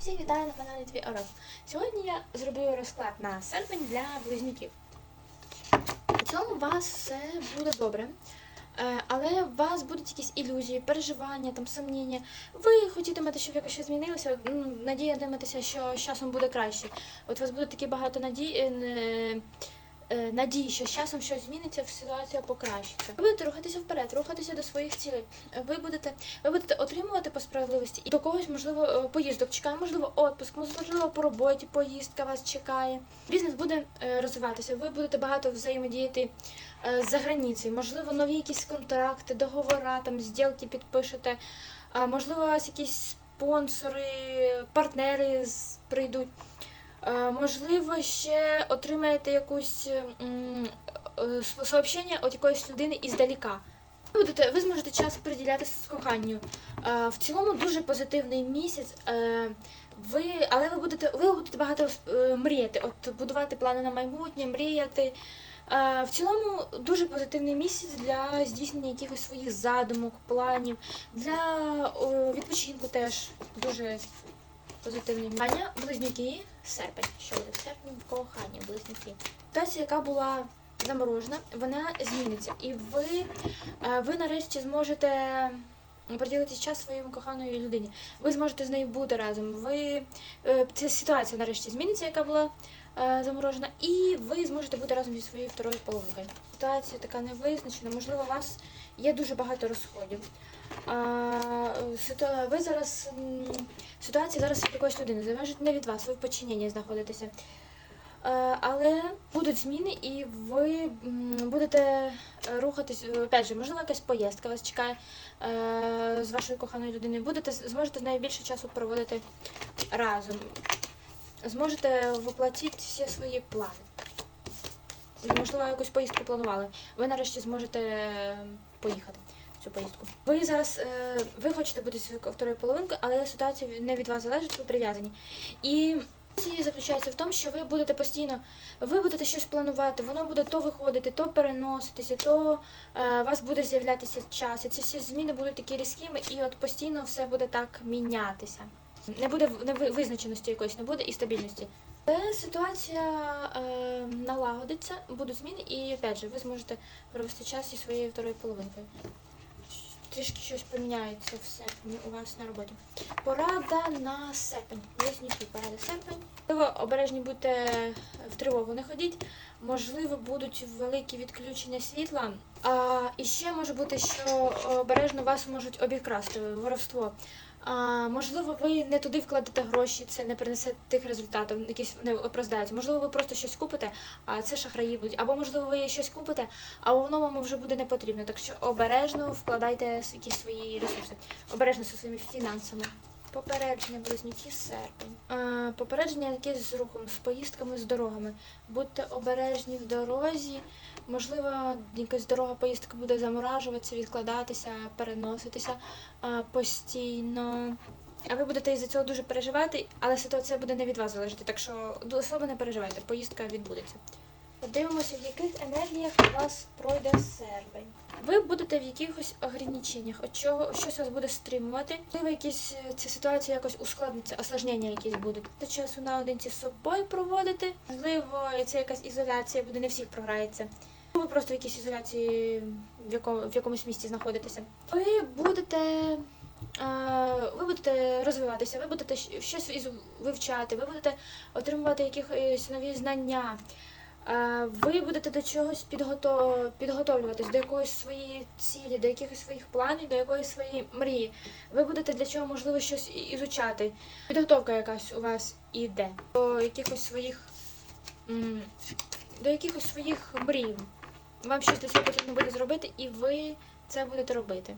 Всіх вітаю на каналі Твій Орел. Сьогодні я зроблю розклад на серпень для близнюків. У цьому у вас все буде добре. Е, Але у вас будуть якісь ілюзії, переживання, там, сумніння. Ви хотітимете, щоб якось щось змінилося, надіятиметеся, що з часом буде краще. От у вас буде такі багато надій, е, е, надій, що з часом щось зміниться, ситуація покращиться. Ви будете рухатися вперед, рухатися до своїх цілей. Ви будете ви будете отримувати по справедливості і до когось, можливо, е, поїздок чекає, можливо, отпуск, можливо, по роботі поїздка вас чекає. Бізнес буде е, розвиватися. Ви будете багато взаємодіяти е, за границею. Можливо, нові якісь контракти, договори, там зділки підпишете. Можливо, у вас якісь спонсори, партнери прийдуть. Е, Можливо, ще отримаєте якусь м, е, сообщення від якоїсь людини іздаліка. Ви будете, ви зможете час приділяти коханню. Е, В цілому дуже позитивний місяць. Ви, але ви будете, ви будете багато мріяти, от будувати плани на майбутнє, мріяти. В цілому дуже позитивний місяць для здійснення якихось своїх задумок, планів, для відпочинку теж дуже позитивний місяць. Аня, близнюки, серпень. Що буде в серпні в коханні, близнюки. Ситуація, яка була заморожена, вона зміниться. І ви, е, ви нарешті зможете приділити час своїй коханої людині. Ви зможете з нею бути разом. Ви е, ця ситуація нарешті зміниться, яка була е, заморожена, і ви зможете бути разом зі своєю второю половинкою. Ситуація така невизначена. Можливо, вас є дуже багато розходів. А, ви зараз ситуація зараз від якоїсь людини залежить не від вас, ви в подчиненні знаходитеся. Е, Але будуть зміни, і ви будете рухатись. е, Опять же, можливо, якась поїздка вас чекає е, з вашою коханою людиною. Будете зможете з нею більше часу проводити разом. Зможете воплотити всі свої плани. Можливо, якусь поїздку планували. Ви нарешті зможете е, поїхати в цю поїздку. Ви зараз е, ви хочете бути второю половинкою, але ситуація не від вас залежить, ви прив'язані. І заключається в тому, що ви будете постійно, ви будете щось планувати, воно буде то виходити, то переноситися, то е, у вас буде з'являтися час. І ці всі зміни будуть такі різкими, і от постійно все буде так мінятися. Не буде не визначеності якоїсь, не буде і стабільності. Але ситуація е, налагодиться, будуть зміни, і опять же, ви зможете провести час зі своєю второю половинкою. Трішки щось поміняється в серпні у вас на роботі. Порада на серпень. Близнюки, порада серпень. Можливо, обережні будьте в тривогу не ходіть. Можливо, будуть великі відключення світла. А, і ще може бути, що обережно вас можуть обікрасти воровство. А, можливо, ви не туди вкладете гроші, це не принесе тих результатів, якісь не оправдаються. Можливо, ви просто щось купите, а це шахраї будуть. Або можливо, ви щось купите, а воно вам вже буде не потрібно. Так що обережно вкладайте якісь свої ресурси, обережно зі своїми фінансами. Попередження близнюки серпень. А, попередження якесь з рухом, з поїздками, з дорогами. Будьте обережні в дорозі. Можливо, якась дорога поїздка буде заморажуватися, відкладатися, переноситися а, постійно. А ви будете із-за цього дуже переживати, але ситуація буде не від вас залежати, так що особо не переживайте, поїздка відбудеться. Подивимося, в яких енергіях у вас пройде серпень. Ви будете в якихось ограниченнях, от чого щось вас буде стримувати. Можливо, якісь е, ця ситуація якось ускладниться, осложнення якісь будуть. Та часу наодинці з собою проводити. Можливо, це якась ізоляція буде, не всіх програється. Ви просто в якійсь ізоляції в, якому, в якомусь місці знаходитеся. Ви будете. е, Ви будете розвиватися, ви будете щось вивчати, ви будете отримувати якісь нові знання. Ви будете до чогось підготов... підготовлюватись, до якоїсь своєї цілі, до якихось своїх планів, до якоїсь своєї мрії. Ви будете для чого можливо щось ізучати. Підготовка якась у вас іде до якихось своїх до якихось своїх мрій. Вам щось для цього потрібно буде зробити, і ви це будете робити.